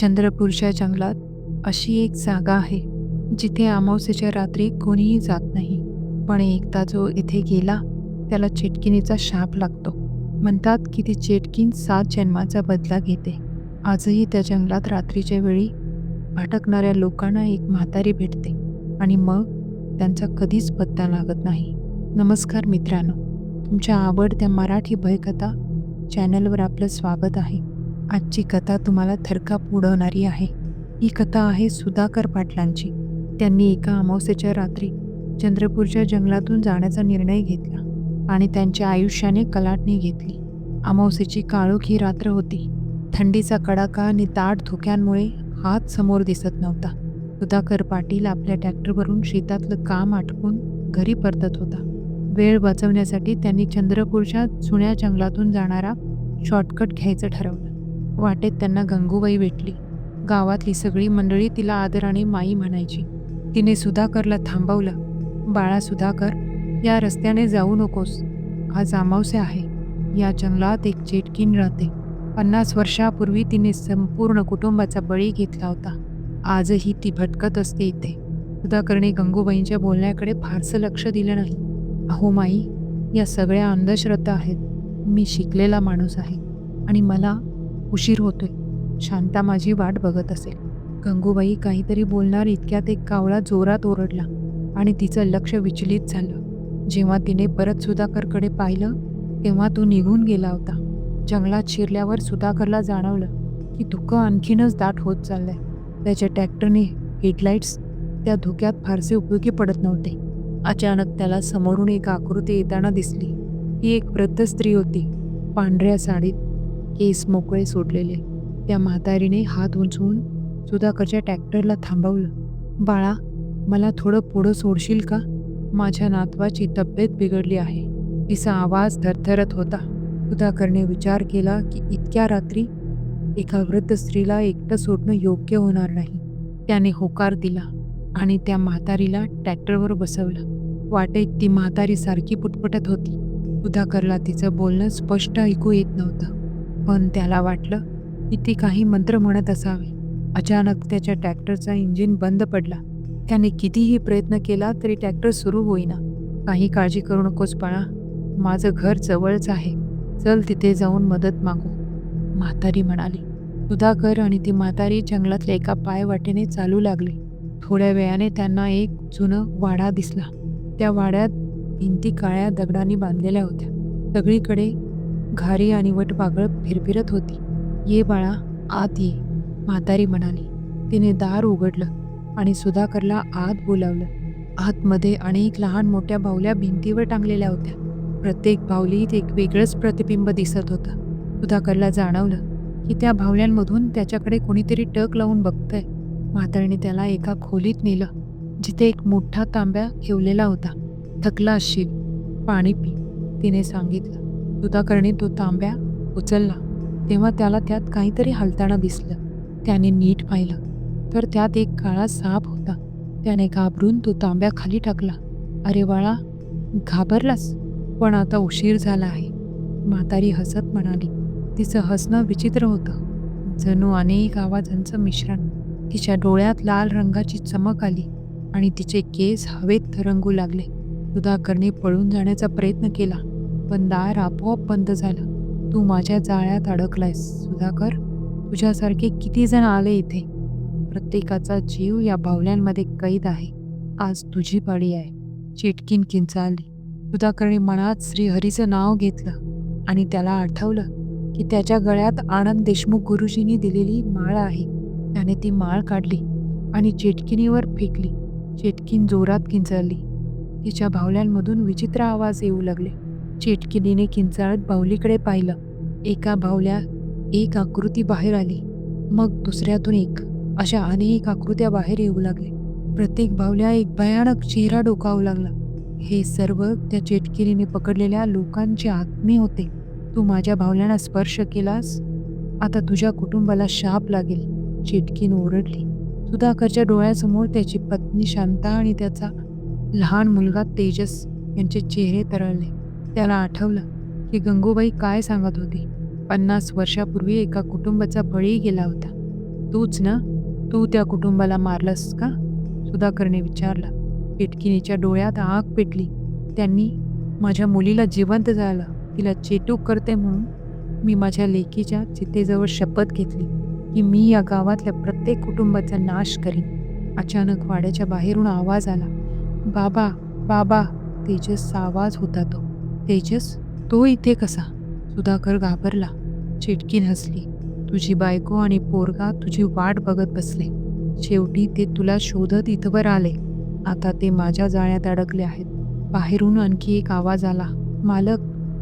चंद्रपूरच्या जंगलात अशी एक जागा आहे जिथे अमावस्येच्या रात्री कोणीही जात नाही. पण एकदा जो इथे गेला त्याला चेटकिनीचा शाप लागतो. म्हणतात की ती चेटकीन सात जन्माचा बदला घेते. आजही त्या जंगलात रात्रीच्या वेळी भटकणाऱ्या लोकांना एक म्हातारी भेटते आणि मग त्यांचा कधीच पत्ता लागत नाही. नमस्कार मित्रांनो तुमच्या आवडत्या मराठी भयकथा चॅनलवर आपलं स्वागत आहे. आजची कथा तुम्हाला थरकाप उडवणारी आहे. ही कथा आहे सुधाकर पाटलांची. त्यांनी एका अमावस्येच्या रात्री चंद्रपूरच्या जंगलातून जाण्याचा निर्णय घेतला आणि त्यांच्या आयुष्याने कलाटणी घेतली. अमावस्येची काळोख ही रात्र होती. थंडीचा कडाका आणि दाट धुक्यांमुळे हात समोर दिसत नव्हता. सुधाकर पाटील आपल्या ट्रॅक्टरवरून शेतातलं काम आटपून घरी परतत होता. वेळ वाचवण्यासाठी त्यांनी चंद्रपूरच्या जुन्या जंगलातून जाणारा शॉर्टकट घ्यायचं ठरवलं. वाटेत त्यांना गंगूबाई भेटली. गावातली सगळी मंडळी तिला आदराने माई म्हणायची. तिने सुधाकरला थांबवलं. बाळा सुधाकर या रस्त्याने जाऊ नकोस. हा जामावसे आहे. या जंगलात एक चेटकीन राहते. पन्नास वर्षापूर्वी तिने संपूर्ण कुटुंबाचा बळी घेतला होता. आजही ती भटकत असते इथे. सुधाकरने गंगूबाईंच्या बोलण्याकडे फारसं लक्ष दिलं नाही. अहो माई या सगळ्या अंधश्रद्धा आहेत. मी शिकलेला माणूस आहे. आणि मला उशीर होतोय. शांता माझी वाट बघत असेल. गंगूबाई काहीतरी बोलणार इतक्यात एक कावळा जोरात ओरडला आणि तिचं लक्ष विचलित झालं. जेव्हा तिने परत सुधाकरकडे पाहिलं तेव्हा तो निघून गेला होता. जंगलात शिरल्यावर सुधाकरला जाणवलं की धुकं आणखीनच दाट होत चाललंय. त्याच्या ट्रॅक्टरने हेडलाईट्स त्या धुक्यात फारसे उपयोगी पडत नव्हते. अचानक त्याला समोरून एक आकृती येताना दिसली. ही एक वृद्ध स्त्री होती. पांढऱ्या साडीत केस मोकळे सोडलेले. त्या म्हातारीने हात उंचवून सुधाकरच्या ट्रॅक्टरला थांबवलं. बाळा मला थोडं पुढं सोडशील का? माझ्या नातवाची तब्येत बिघडली आहे. तिचा आवाज थरथरत होता. सुधाकरने विचार केला की इतक्या रात्री एका वृद्ध स्त्रीला एकटं सोडणं योग्य होणार नाही. त्याने होकार दिला आणि त्या म्हातारीला ट्रॅक्टरवर बसवलं. वाटेत ती म्हातारी सारखी पुटपटत होती. सुधाकरला तिचं बोलणं स्पष्ट ऐकू येत नव्हतं. पण त्याला वाटलं की ती काही मंत्र म्हणत असावी. अचानक त्याच्या ट्रॅक्टरचा इंजिन बंद पडला. त्याने कितीही प्रयत्न केला तरी ट्रॅक्टर सुरू होईना. काही काळजी करू नकोस बाळा. माझं घर जवळच आहे. चल तिथे जाऊन मदत मागू. म्हातारी म्हणाली. सुधाकर आणि ती म्हातारी जंगलातल्या एका पायवाटेने चालू लागली. थोड्या वेळाने त्यांना एक जुनं वाडा दिसला. त्या वाड्यात भिंती काळ्या दगडांनी बांधलेल्या होत्या. सगळीकडे घारी आणि वटवागळ फिरफिरत होती. ये बाळा आत ये म्हातारी म्हणाली. तिने दार उघडलं आणि सुधाकरला आत बोलावलं. आतमध्ये अनेक लहान मोठ्या बाहुल्या भिंतीवर टांगलेल्या होत्या. प्रत्येक बाहुलीत एक वेगळंच प्रतिबिंब दिसत होतं. सुधाकरला जाणवलं की त्या बाहुल्यांमधून त्याच्याकडे कोणीतरी टक लावून बघतंय. म्हातारीने त्याला एका खोलीत नेलं जिथे एक मोठा तांब्या ठेवलेला होता. थकला असशील पाणी पी तिने सांगितलं. दुधाकरणी तो तांब्या उचलला. तेव्हा त्याला त्यात काहीतरी हलताना दिसलं. त्याने नीट पाहिलं. तर त्यात एक काळा साप होता. त्याने घाबरून तो तांब्या खाली टाकला. अरे बाळा घाबरलास? पण आता उशीर झाला आहे. म्हातारी हसत म्हणाली. तिचं हसणं विचित्र होतं. जणू अनेक आवाजांचं मिश्रण. तिच्या डोळ्यात लाल रंगाची चमक आली आणि तिचे केस हवेत तरंगू लागले. सुधाकरने पळून जाण्याचा प्रयत्न केला. पण दार आपोआप बंद झालं. तू माझ्या जाळ्यात अडकलायस सुधाकर. तुझ्यासारखे किती जण आले इथे? प्रत्येकाचा जीव या बाहुल्यांमध्ये कैद आहे. आज तुझी पाळी आहे. चिटकीन किंचाळली. सुधाकरने मनात श्रीहरीचं नाव घेतलं आणि त्याला आठवलं की त्याच्या गळ्यात आनंद देशमुख गुरुजींनी दिलेली माळ आहे. त्याने ती माळ काढली आणि चेटकिनीवर फेकली. चेटकीन जोरात किंचाळली. तिच्या बाहुल्यांमधून विचित्र आवाज येऊ लागले. चेटकिनीने किंचाळत बाहुलीकडे पाहिलं. एका बाहुल्या एक आकृती बाहेर आली. मग दुसऱ्यातून एक. अशा अनेक आकृत्या बाहेर येऊ लागले. प्रत्येक बाहुल्या एक भयानक चेहरा डोकावू लागला. हे सर्व त्या चेटकिरीने पकडलेल्या लोकांचे आत्मे होते. तू माझ्या भावल्यांना स्पर्श केलास? आता तुझ्या कुटुंबाला शाप लागेल. चेटकीन ओरडली. सुधाकरच्या डोळ्यासमोर त्याची पत्नी शांता आणि त्याचा लहान मुलगा तेजस यांचे चेहरे तरळले. त्याला आठवलं की गंगूबाई काय सांगत होती. पन्नास वर्षापूर्वी एका कुटुंबाचा बळी गेला होता. तूच ना? तू त्या कुटुंबाला मारलंस का? सुधाकरने विचारलं. पेटकिनीच्या डोळ्यात आग पेटली. त्यांनी माझ्या मुलीला जिवंत झालं. तिला चेटूक करते म्हणून मी माझ्या लेकीच्या चितेजवळ शपथ घेतली की मी या गावातल्या प्रत्येक कुटुंबाचा नाश करीन. अचानक वाड्याच्या बाहेरून आवाज आला. बाबा बाबा तेजसचा आवाज होता तो. तेजस तो इथे कसा? सुधाकर घाबरला. चिटकी हसली. तुझी बायको आणि पोरगा तुझी वाट बघत बसले. शेवटी ते तुला शोधत इथवर आले. आता ते माझ्या जाळ्यात अडकले आहेत. बाहेरून आणखी एक आवाज आला. मालक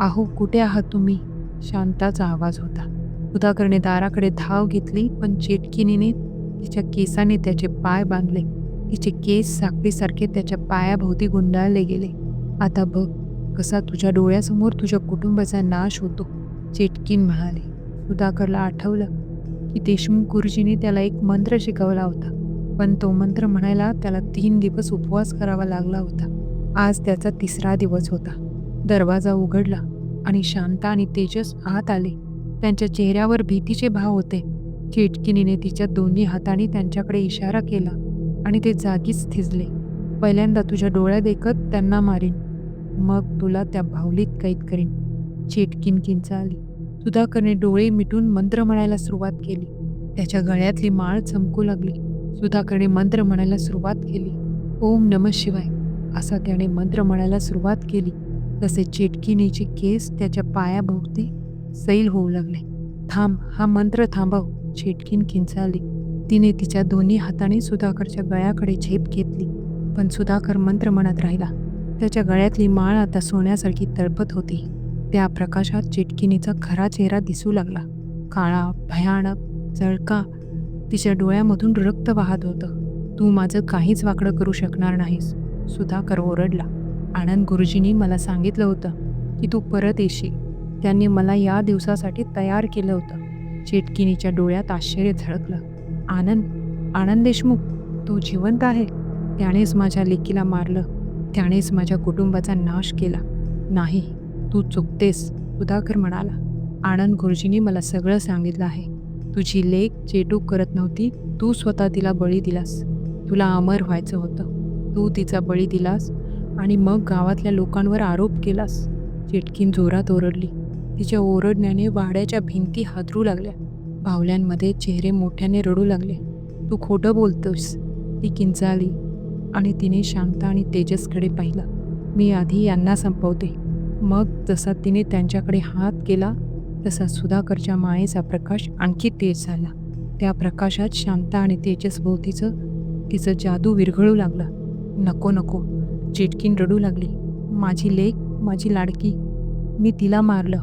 आहो कुठे आहात तुम्ही? शांताचा आवाज होता. सुधाकरने दाराकडे धाव घेतली पण चेटकिनीने तिच्या केसाने त्याचे पाय बांधले. तिचे केस साखळीसारखे त्याच्या पायाभोवती गुंडाळले गेले. आता बघ कसा तुझ्या डोळ्यासमोर तुझ्या कुटुंबाचा नाश होतो. चेटकीन म्हणाले. सुधाकरला आठवलं की देशमुख गुरुजींनी त्याला एक मंत्र शिकवला होता. पण तो मंत्र म्हणायला त्याला तीन दिवस उपवास करावा लागला होता. आज त्याचा तिसरा दिवस होता. दरवाजा उघडला आणि शांता आणि तेजस आत आले. त्यांच्या चेहऱ्यावर भीतीचे भाव होते. चेटकिनीने तिच्या दोन्ही हाताने त्यांच्याकडे इशारा केला आणि ते जागीच थिजले. पहिल्यांदा तुझ्या डोळ्या देखत त्यांना मारीन. मग तुला त्या भावलीत कैद करीन. चिटकिन किंचाळली सुधाकरने डोळे मिटून मंत्र म्हणायला सुरुवात केली. त्याच्या गळ्यातली माळ चमकू लागली. सुधाकरने मंत्र म्हणायला सुरुवात केली. ओम नम शिवाय. असा त्याने मंत्र म्हणायला सुरुवात केली. तसे चेटकिनीचे केस त्याच्या पायाभोवती सैल होऊ लागले. थांब हा मंत्र थांबव. चेटकीन किंचाळली तिने तिच्या दोन्ही हाताने सुधाकरच्या गळ्याकडे झेप घेतली. पण सुधाकर मंत्र म्हणत राहिला. त्याच्या गळ्यातली माळ आता सोन्यासारखी तळपत होती. त्या प्रकाशात चिटकिनीचा खरा चेहरा दिसू लागला. काळा भयानक जळका तिच्या डोळ्यामधून रक्त वाहत होतं. तू माझं काहीच वाकडं करू शकणार नाहीस. सुधाकर ओरडला. आनंद गुरुजींनी मला सांगितलं होतं की तू परत येशील. त्यांनी मला या दिवसासाठी तयार केलं होतं. चेटकिनीच्या डोळ्यात आश्चर्य झळकलं. आनंद आनंद देशमुख तो जिवंत आहे. त्यानेच माझ्या लेकीला मारलं. त्यानेच माझ्या कुटुंबाचा नाश केला. नाही तू चुकतेस सुधाकर म्हणाला. आनंद गुरुजींनी मला सगळं सांगितलं आहे. तुझी लेख चेटूक करत नव्हती तू स्वतः तिला बळी दिलास. तुला अमर व्हायचं होतं. तू तिचा बळी दिलास आणि मग गावातल्या लोकांवर आरोप केलास. चिटकीन जोरात ओरडली. तिच्या ओरडण्याने वाड्याच्या भिंती हादरू लागल्या. भावल्यांमध्ये चेहरे मोठ्याने रडू लागले. तू खोटं बोलतोस ती किंचाळली. आणि तिने शांता आणि तेजसकडे पाहिलं. मी आधी यांना संपवते. मग जसा तिने त्यांच्याकडे हात केला तसा सुधाकरच्या मायेचा प्रकाश आणखी तेज झाला. त्या प्रकाशात शांता आणि तेजस भोवतीचं तिचं जादू विरघळू लागला. नको नको. चिटकीन रडू लागली. माझी लेख माझी लाडकी. मी तिला मारलं.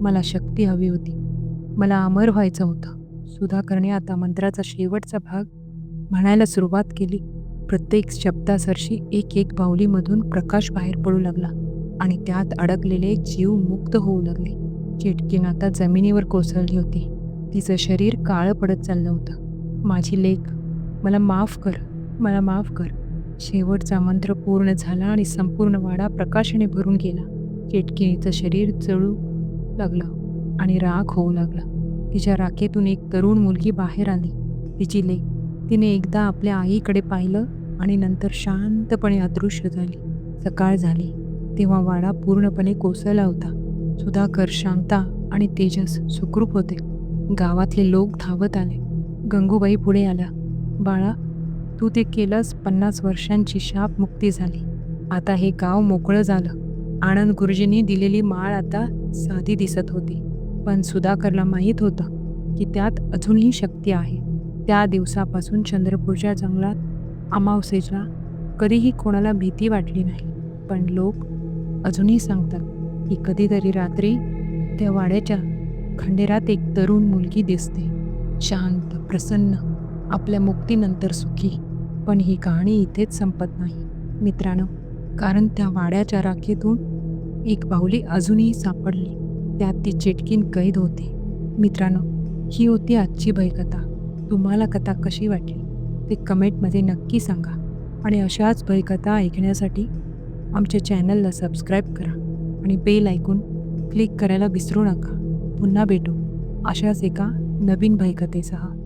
मला शक्ती हवी होती. मला अमर व्हायचं होतं. सुधाकरने आता मंत्राचा शेवटचा भाग म्हणायला सुरुवात केली. प्रत्येक शब्दासरशी एक एक बाहुलीमधून प्रकाश बाहेर पडू लागला आणि त्यात अडकलेले जीव मुक्त होऊ लागले. चिटकीन आता जमिनीवर कोसळली होती. तिचं शरीर काळं पडत चाललं होतं. माझी लेक मला माफ कर मला माफ कर. शेवटचा मंत्र पूर्ण झाला आणि संपूर्ण वाडा प्रकाशाने भरून गेला. चिटकिनीचं शरीर जळू लागलं आणि राख होऊ लागला. तिच्या राखेतून एक तरुण मुलगी बाहेर आली. तिची लेक तिने एकदा आपल्या आईकडे पाहिलं आणि नंतर शांतपणे अदृश्य झाली. सकाळ झाली. तेव्हा वाडा पूर्णपणे कोसळला होता. सुधाकर शांता आणि तेजस सुखरूप होते. गावातले लोक धावत आले. गंगूबाई पुढे आल्या. बाळा तू ते केलंस पन्नास वर्षांची शाप मुक्ती झाली. आता हे गाव मोकळं झालं. आनंद गुरुजींनी दिलेली माळ आता साधी दिसत होती. पण सुधाकरला माहीत होतं की त्यात अजूनही शक्ती आहे. त्या दिवसापासून चंद्रपूरच्या जंगलात अमावस्येला कधीही कोणाला भीती वाटली नाही. पण लोक अजूनही सांगतात की कधीतरी रात्री त्या वाड्याच्या खंडेरात एक तरुण मुलगी दिसते. शांत प्रसन्न आपल्या मुक्तीनंतर सुखी. पण ही कहाणी इथेच संपत नाही. मित्रांनो कारण त्या वाड्याच्या राखेतून एक बाहुली अजूनही सापडली. त्यात ती चिटकीन कैद होती. मित्रांनो ही होती आजची भयकथा तुम्हाला कथा कशी वाटली ते कमेंटमध्ये नक्की सांगा. आणि अशाच भयकथा ऐकण्यासाठी आमच्या चॅनलला सबस्क्राईब करा आणि बेल ऐकून क्लिक करायला विसरू नका. पुन्हा भेटू अशाच एका नवीन भयकथेसह.